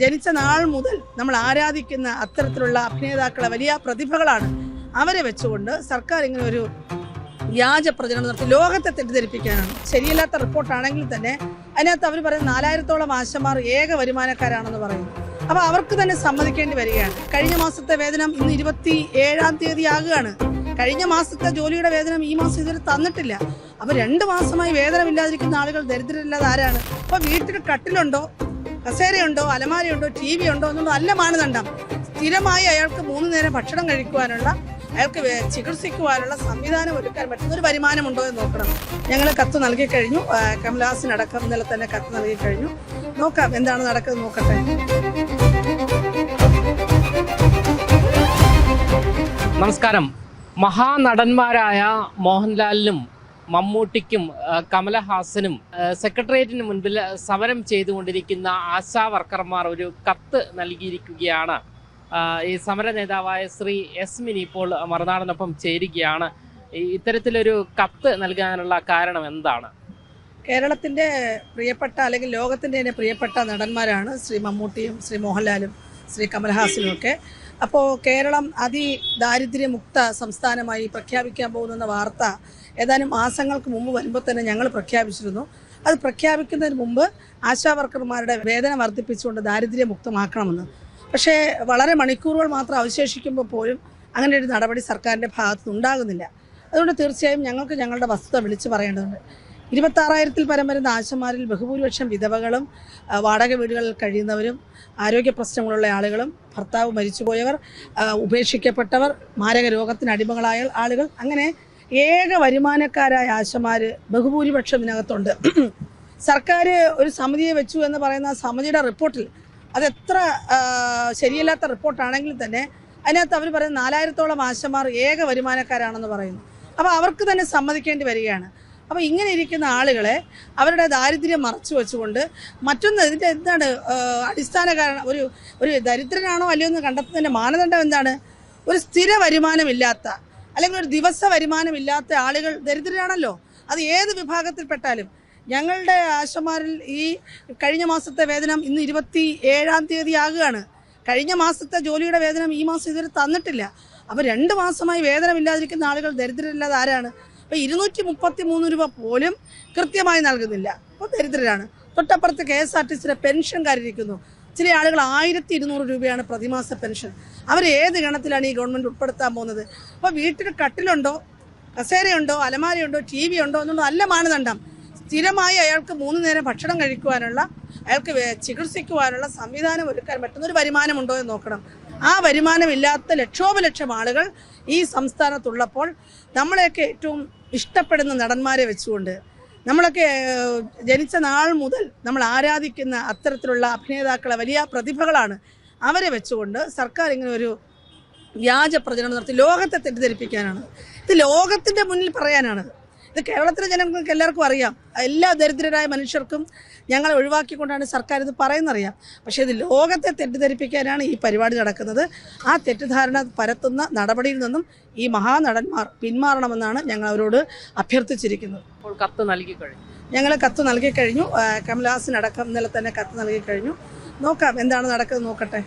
ജനിച്ച നാൾ മുതൽ നമ്മൾ ആരാധിക്കുന്ന അത്തരത്തിലുള്ള അഭിനേതാക്കളെ വലിയ പ്രതിഭകളാണ്. അവരെ വെച്ചുകൊണ്ട് സർക്കാർ ഇങ്ങനെ ഒരു വ്യാജ പ്രചരണം നടത്തി ലോകത്തെ തെറ്റിദ്ധരിപ്പിക്കാനാണ്. ശരിയല്ലാത്ത റിപ്പോർട്ടാണെങ്കിൽ തന്നെ അതിനകത്ത് അവർ പറയുന്ന നാലായിരത്തോളം ആശമാർ ഏക വരുമാനക്കാരാണെന്ന് പറയുന്നു. അപ്പോൾ അവർക്ക് തന്നെ സമ്മതിക്കേണ്ടി വരികയാണ്. കഴിഞ്ഞ മാസത്തെ വേതനം ഇന്ന് ഇരുപത്തി ഏഴാം തീയതി ആകുകയാണ്. കഴിഞ്ഞ മാസത്തെ ജോലിയുടെ വേതനം ഈ മാസം ഇതുവരെ തന്നിട്ടില്ല. അപ്പൊ രണ്ട് മാസമായി വേതനമില്ലാതിരിക്കുന്ന ആളുകൾ ദരിദ്രരല്ലാതെ ആരാണ്? അപ്പൊ വീട്ടിൽ കട്ടിലുണ്ടോ? കസേരയുണ്ടോ അലമാരയുണ്ടോ ടി വി ഉണ്ടോ എന്നൊന്നും അല്ല മാനദണ്ഡം. സ്ഥിരമായി അയാൾക്ക് മൂന്ന് നേരം ഭക്ഷണം കഴിക്കുവാനുള്ള അയാൾക്ക് ചികിത്സിക്കുവാനുള്ള സംവിധാനം ഒരുക്കാൻ പറ്റുന്ന ഒരു വരുമാനമുണ്ടോ എന്ന് നോക്കണം. ഞങ്ങൾ കത്ത് നൽകി കഴിഞ്ഞു. കമലഹാസനടക്കം ഇന്നലെ തന്നെ കത്ത് നൽകി കഴിഞ്ഞു. നോക്കാം എന്താണ് നടക്കുന്നത് നോക്കട്ടെ. നമസ്കാരം. മഹാനടന്മാരായ മോഹൻലാലിനും മമ്മൂട്ടിക്കും കമലഹാസനും സെക്രട്ടേറിയറ്റിന് മുൻപിൽ സമരം ചെയ്തുകൊണ്ടിരിക്കുന്ന ആശാ വർക്കർമാർ ഒരു കത്ത് നൽകിയിരിക്കുകയാണ്. ഈ സമര നേതാവായ ശ്രീ എസ് മിനി ഇപ്പോൾ മറുനാടനൊപ്പം ചേരുകയാണ്. ഇത്തരത്തിലൊരു കത്ത് നൽകാനുള്ള കാരണം എന്താണ്? കേരളത്തിന്റെ പ്രിയപ്പെട്ട അല്ലെങ്കിൽ ലോകത്തിന്റെ തന്നെ പ്രിയപ്പെട്ട നടന്മാരാണ് ശ്രീ മമ്മൂട്ടിയും ശ്രീ മോഹൻലാലും ശ്രീ കമൽഹാസനും ഒക്കെ അപ്പോൾ കേരളം അതിദാരിദ്ര്യമുക്ത സംസ്ഥാനമായി പ്രഖ്യാപിക്കാൻ പോകുന്ന വാർത്ത ഏതാനും മാസങ്ങൾക്ക് മുമ്പ് വരുമ്പോൾ തന്നെ ഞങ്ങൾ പ്രഖ്യാപിച്ചിരുന്നു. അത് പ്രഖ്യാപിക്കുന്നതിന് മുമ്പ് ആശാ വർക്കർമാരുടെ വേതനം വർദ്ധിപ്പിച്ചുകൊണ്ട് ദാരിദ്ര്യമുക്തമാക്കണമെന്ന്. പക്ഷേ വളരെ മണിക്കൂറുകൾ മാത്രം അവശേഷിക്കുമ്പോൾ പോലും അങ്ങനെ ഒരു നടപടി സർക്കാരിന്റെ ഭാഗത്തുനിന്ന് ഉണ്ടാകുന്നില്ല അതുകൊണ്ട് തീർച്ചയായും ഞങ്ങൾക്ക് ഞങ്ങളുടെ വസ്തുത വിളിച്ചു പറയേണ്ടതുണ്ട്. ഇരുപത്താറായിരത്തിൽ പരം വരുന്ന ആശമാരിൽ ബഹുഭൂരിപക്ഷം വിധവകളും വാടക വീടുകളിൽ കഴിയുന്നവരും ആരോഗ്യ പ്രശ്നങ്ങളുള്ള ആളുകളും ഭർത്താവ് മരിച്ചുപോയവർ ഉപേക്ഷിക്കപ്പെട്ടവർ മാരക രോഗത്തിന് അടിമകളായ ആളുകൾ അങ്ങനെ ഏക വരുമാനക്കാരായ ആശമാർ ബഹുഭൂരിപക്ഷം ഇതിനകത്തുണ്ട്. സർക്കാർ ഒരു സമിതിയെ വെച്ചു എന്ന് പറയുന്ന സമിതിയുടെ റിപ്പോർട്ടിൽ അതെത്ര ശരിയല്ലാത്ത റിപ്പോർട്ടാണെങ്കിൽ തന്നെ അതിനകത്ത് അവർ പറയുന്ന നാലായിരത്തോളം ആശമാർ ഏക വരുമാനക്കാരാണെന്ന് പറയുന്നു. അപ്പോൾ അവർക്ക് തന്നെ സമ്മതിക്കേണ്ടി വരികയാണ്. അപ്പോൾ ഇങ്ങനെ ഇരിക്കുന്ന ആളുകളെ അവരുടെ ദാരിദ്ര്യം മറച്ചു വെച്ചുകൊണ്ട് മറ്റൊന്ന് ഇതിന്റെ എന്താണ് അടിസ്ഥാന കാരണം ഒരു ഒരു ദരിദ്രനാണോ അല്ലയോ എന്ന് കണ്ടെത്തുന്നതിന്റെ മാനദണ്ഡം എന്താണ്? ഒരു സ്ഥിര വരുമാനമില്ലാത്ത അല്ലെങ്കിൽ ഒരു ദിവസ വരുമാനമില്ലാത്ത ആളുകൾ ദരിദ്രരാണല്ലോ. അത് ഏത് വിഭാഗത്തിൽപ്പെട്ടാലും. ഞങ്ങളുടെ ആശമാരിൽ ഈ കഴിഞ്ഞ മാസത്തെ വേതനം ഇന്ന് ഇരുപത്തി ഏഴാം തീയതി ആകുകയാണ്. കഴിഞ്ഞ മാസത്തെ ജോലിയുടെ വേതനം ഈ മാസം ഇതുവരെ തന്നിട്ടില്ല. അപ്പോൾ രണ്ട് മാസമായി വേതനമില്ലാതിരിക്കുന്ന ആളുകൾ ദരിദ്രരില്ലാതെ ആരാണ്? അപ്പോൾ ഇരുന്നൂറ്റി മുപ്പത്തി മൂന്ന് രൂപ പോലും കൃത്യമായി നൽകുന്നില്ല. അപ്പോൾ ദരിദ്രരാണ്. തൊട്ടപ്പുറത്ത് കെ എസ് ആർ ടി സിയുടെ പെൻഷൻകാരിരിക്കുന്നു. ചില ആളുകൾ ആയിരത്തി ഇരുന്നൂറ് രൂപയാണ് പ്രതിമാസ പെൻഷൻ. അവർ ഏത് ഗണത്തിലാണ് ഈ ഗവൺമെന്റ് ഉൾപ്പെടുത്താൻ പോകുന്നത്? അപ്പോൾ വീട്ടിൽ കട്ടിലുണ്ടോ? കസേരയുണ്ടോ? അലമാരയുണ്ടോ? ടി വി ഉണ്ടോ എന്നുള്ള നല്ല മാനദണ്ഡം. സ്ഥിരമായി അയാൾക്ക് മൂന്ന് നേരം ഭക്ഷണം കഴിക്കുവാനുള്ള അയാൾക്ക് ചികിത്സിക്കുവാനുള്ള സംവിധാനം ഒരുക്കാൻ പറ്റുന്നൊരു വരുമാനമുണ്ടോ എന്ന് നോക്കണം. ആ വരുമാനമില്ലാത്ത ലക്ഷോപലക്ഷം ആളുകൾ ഈ സംസ്ഥാനത്തുള്ളപ്പോൾ നമ്മളെയൊക്കെ ഏറ്റവും ഇഷ്ടപ്പെടുന്ന നടന്മാരെ വെച്ചുകൊണ്ട് നമ്മളൊക്കെ ജനിച്ച നാൾ മുതൽ നമ്മൾ ആരാധിക്കുന്ന അത്തരത്തിലുള്ള അഭിനേതാക്കളെ വലിയ പ്രതിഭകളാണ് അവരെ വെച്ചുകൊണ്ട് സർക്കാർ ഇങ്ങനെ ഒരു വ്യാജ പ്രചരണം നടത്തി ലോകത്തെ തെറ്റിദ്ധരിപ്പിക്കാനാണ്. ഇത് ലോകത്തിന്റെ മുന്നിൽ പറയാനാണ്. ഇത് കേരളത്തിലെ ജനങ്ങൾക്ക് എല്ലാവർക്കും അറിയാം. എല്ലാ ദരിദ്രരായ മനുഷ്യർക്കും ഞങ്ങൾ ഒഴിവാക്കിക്കൊണ്ടാണ് സർക്കാർ ഇത് പറയുന്നറിയാം. പക്ഷേ ഇത് ലോകത്തെ തെറ്റിദ്ധരിപ്പിക്കാനാണ് ഈ പരിപാടി നടക്കുന്നത്. ആ തെറ്റിദ്ധാരണ പരത്തുന്ന നടപടിയിൽ നിന്നും ഈ മഹാനടന്മാർ പിന്മാറണമെന്നാണ് ഞങ്ങൾ അവരോട് അഭ്യർത്ഥിച്ചിരിക്കുന്നത്. ഇപ്പോൾ കത്ത് നൽകി കഴിഞ്ഞു. ഞങ്ങൾ കത്ത് നൽകി കഴിഞ്ഞു. കമലഹാസനടക്കം ഇന്നലെ തന്നെ കത്ത് നൽകി കഴിഞ്ഞു. നോക്കാം എന്താണ് നടക്കുന്നത് നോക്കട്ടെ.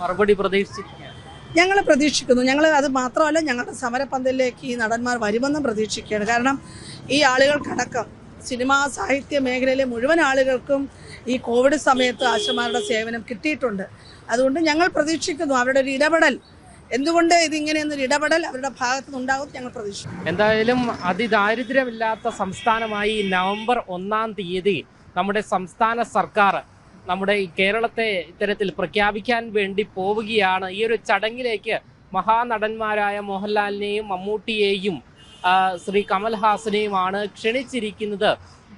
മറുപടി പ്രതീക്ഷിച്ചിരിക്കുകയാണ് ഞങ്ങൾ പ്രതീക്ഷിക്കുന്നു. ഞങ്ങൾ അത് മാത്രമല്ല ഞങ്ങളുടെ സമരപന്തലിലേക്ക് ഈ നടന്മാർ വരുമെന്നും പ്രതീക്ഷിക്കുകയാണ്. കാരണം ഈ ആളുകൾക്കടക്കം സിനിമാ സാഹിത്യ മേഖലയിലെ മുഴുവൻ ആളുകൾക്കും ഈ കോവിഡ് സമയത്ത് ആശമാരുടെ സേവനം കിട്ടിയിട്ടുണ്ട്. അതുകൊണ്ട് ഞങ്ങൾ പ്രതീക്ഷിക്കുന്നു അവരുടെ ഒരു ഇടപെടൽ. എന്തുകൊണ്ട് ഇതിങ്ങനെയൊന്നൊരു ഇടപെടൽ അവരുടെ ഭാഗത്തു നിന്നുണ്ടാകും ഞങ്ങൾ പ്രതീക്ഷിക്കുന്നു. എന്തായാലും അതിദാരിദ്ര്യമില്ലാത്ത സംസ്ഥാനമായി നവംബർ ഒന്നാം തീയതി നമ്മുടെ സംസ്ഥാന സർക്കാർ നമ്മുടെ ഈ കേരളത്തെ ഇത്തരത്തിൽ പ്രഖ്യാപിക്കാൻ വേണ്ടി പോവുകയാണ്. ഈ ഒരു ചടങ്ങിലേക്ക് മഹാനടന്മാരായ മോഹൻലാലിനെയും മമ്മൂട്ടിയെയും ശ്രീ കമൽഹാസനെയുമാണ് ക്ഷണിച്ചിരിക്കുന്നത്.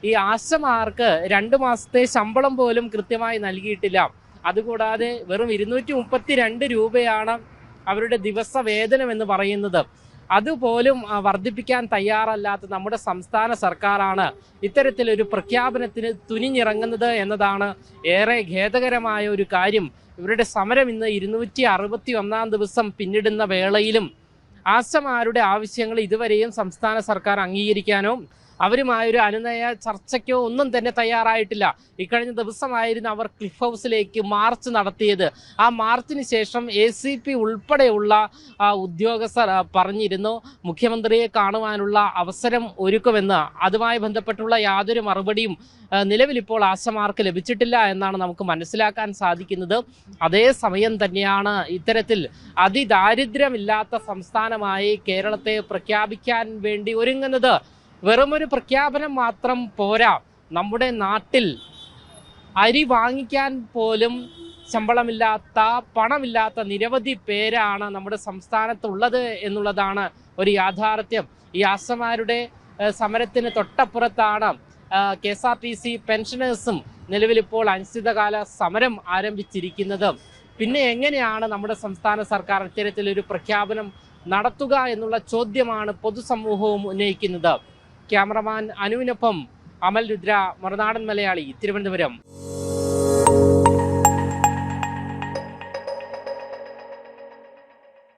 ഈ ആശമാർക്ക് രണ്ട് മാസത്തെ ശമ്പളം പോലും കൃത്യമായി നൽകിയിട്ടില്ല. അതുകൂടാതെ വെറും ഇരുന്നൂറ്റി മുപ്പത്തി രണ്ട് രൂപയാണ് അവരുടെ ദിവസ വേതനം എന്ന് പറയുന്നത്. അതുപോലും വർദ്ധിപ്പിക്കാൻ തയ്യാറല്ലാത്ത നമ്മുടെ സംസ്ഥാന സർക്കാരാണ് ഇത്തരത്തിലൊരു പ്രഖ്യാപനത്തിന് തുനിഞ്ഞിറങ്ങുന്നത് എന്നതാണ് ഏറെ ഖേദകരമായ ഒരു കാര്യം. ഇവരുടെ സമരം ഇന്ന് ഇരുന്നൂറ്റി അറുപത്തി ഒന്നാം ദിവസം പിന്നിടുന്ന വേളയിലും ആശമാരുടെ ആവശ്യങ്ങൾ ഇതുവരെയും സംസ്ഥാന സർക്കാർ അംഗീകരിക്കാനോ അവരുമായൊരു അനുനയ ചർച്ചയ്ക്കോ ഒന്നും തന്നെ തയ്യാറായിട്ടില്ല. ഇക്കഴിഞ്ഞ ദിവസമായിരുന്നു അവർ ക്ലിഫ് ഹൗസിലേക്ക് മാർച്ച് നടത്തിയത്. ആ മാർച്ചിന് ശേഷം എ സി പി ഉൾപ്പെടെയുള്ള ഉദ്യോഗസ്ഥർ പറഞ്ഞിരുന്നു മുഖ്യമന്ത്രിയെ കാണുവാനുള്ള അവസരം ഒരുക്കുമെന്ന്. അതുമായി ബന്ധപ്പെട്ടുള്ള യാതൊരു മറുപടിയും നിലവിലിപ്പോൾ ആശമാർക്ക് ലഭിച്ചിട്ടില്ല എന്നാണ് നമുക്ക് മനസ്സിലാക്കാൻ സാധിക്കുന്നത്. അതേസമയം തന്നെയാണ് ഇത്തരത്തിൽ അതിദാരിദ്ര്യമില്ലാത്ത സംസ്ഥാനമായി കേരളത്തെ പ്രഖ്യാപിക്കാൻ വേണ്ടി ഒരുങ്ങുന്നത്. വെറുമൊരു പ്രഖ്യാപനം മാത്രം പോരാ. നമ്മുടെ നാട്ടിൽ അരി വാങ്ങിക്കാൻ പോലും ശമ്പളമില്ലാത്ത പണമില്ലാത്ത നിരവധി പേരാണ് നമ്മുടെ സംസ്ഥാനത്തുള്ളത് എന്നുള്ളതാണ് ഒരു യാഥാർത്ഥ്യം. ഈ ആസമാരുടെ സമരത്തിന് തൊട്ടപ്പുറത്താണ് K S R T C പെൻഷനേഴ്സും നിലവിലിപ്പോൾ അനിശ്ചിതകാല സമരം ആരംഭിച്ചിരിക്കുന്നത്. പിന്നെ എങ്ങനെയാണ് നമ്മുടെ സംസ്ഥാന സർക്കാർ ഇത്തരത്തിലൊരു പ്രഖ്യാപനം നടത്തുക എന്നുള്ള ചോദ്യമാണ് പൊതുസമൂഹവും ഉന്നയിക്കുന്നത്. ക്യാമറമാൻ അനുവിനൊപ്പം അമൽ രുദ്ര മറുനാടൻ മലയാളി തിരുവനന്തപുരം.